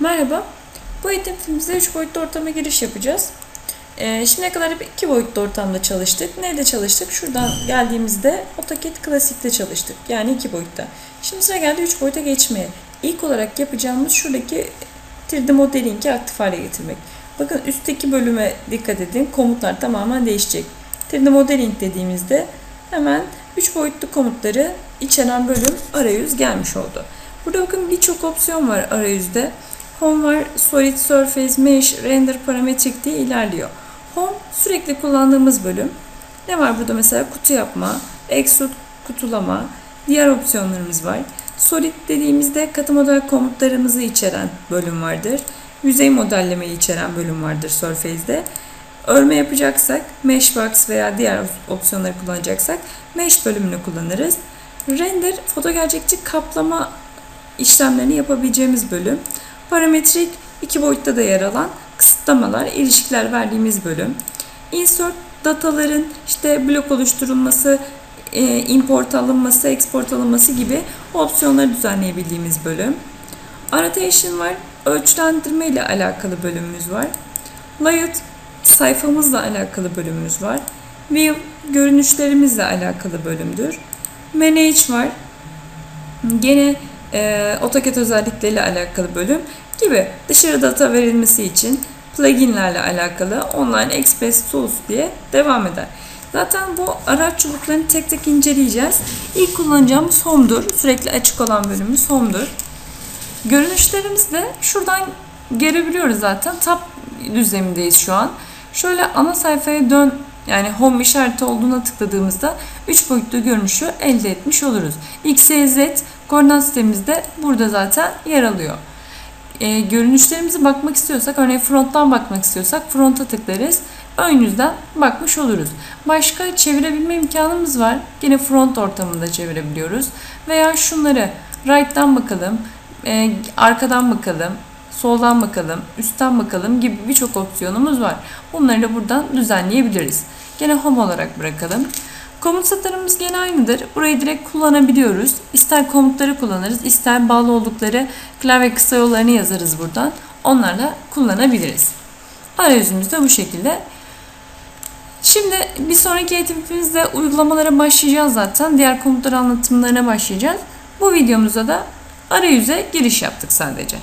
Merhaba. Bu eğitim filmimizde 3 boyutlu ortama giriş yapacağız. Ee, şimdiye kadar hep 2 boyutlu ortamda çalıştık. Nerede çalıştık? Şuradan geldiğimizde AutoCAD Classic'te çalıştık. Yani 2 boyutta. Şimdi sıra geldi 3 boyuta geçmeye. İlk olarak yapacağımız şuradaki 3D modeling'i aktif hale getirmek. Bakın üstteki bölüme dikkat edin. Komutlar tamamen değişecek. 3D modeling dediğimizde hemen 3 boyutlu komutları içeren bölüm arayüz gelmiş oldu. Burada bakın birçok opsiyon var arayüzde. Home var, Solid Surface, Mesh, Render, Parametric diye ilerliyor. Home sürekli kullandığımız bölüm. Ne var burada mesela? Kutu yapma, Extrude kutulama, diğer opsiyonlarımız var. Solid dediğimizde katı model komutlarımızı içeren bölüm vardır. Yüzey modellemeyi içeren bölüm vardır Surface'de. Örme yapacaksak Meshbox veya diğer opsiyonları kullanacaksak Mesh bölümünü kullanırız. Render fotogerçekçi kaplama işlemlerini yapabileceğimiz bölüm. Parametrik iki boyutta da yer alan kısıtlamalar, ilişkiler verdiğimiz bölüm. Insert dataların işte blok oluşturulması, e, import alınması, export alınması gibi opsiyonları düzenleyebildiğimiz bölüm. Annotation var, ölçülendirme ile alakalı bölümümüz var. Layout sayfamızla alakalı bölümümüz var. View görünüşlerimizle alakalı bölümdür. Manage var. Gene e, AutoCAD özellikleriyle alakalı bölüm gibi dışarı data verilmesi için pluginlerle alakalı Online Express Tools diye devam eder. Zaten bu araç çubuklarını tek tek inceleyeceğiz. İlk kullanacağımız Home'dur. Sürekli açık olan bölümümüz Home'dur. Görünüşlerimizi de şuradan görebiliyoruz zaten. Tab düzlemindeyiz şu an. Şöyle ana sayfaya dön yani home işareti olduğuna tıkladığımızda 3 boyutlu görünüşü elde etmiş oluruz. X, Y, Z koordinat sistemimiz de burada zaten yer alıyor. Ee, görünüşlerimize bakmak istiyorsak, örneğin fronttan bakmak istiyorsak fronta tıklarız. Ön yüzden bakmış oluruz. Başka çevirebilme imkanımız var. Yine front ortamında çevirebiliyoruz. Veya şunları right'tan bakalım, e, arkadan bakalım, soldan bakalım, üstten bakalım gibi birçok opsiyonumuz var. Bunları da buradan düzenleyebiliriz. Gene home olarak bırakalım. Komut satırımız gene aynıdır. Burayı direkt kullanabiliyoruz. İster komutları kullanırız, ister bağlı oldukları klavye kısa yollarını yazarız buradan. Onlarla kullanabiliriz. Arayüzümüz de bu şekilde. Şimdi bir sonraki eğitimimizde uygulamalara başlayacağız zaten. Diğer komutlar anlatımlarına başlayacağız. Bu videomuzda da arayüze giriş yaptık sadece.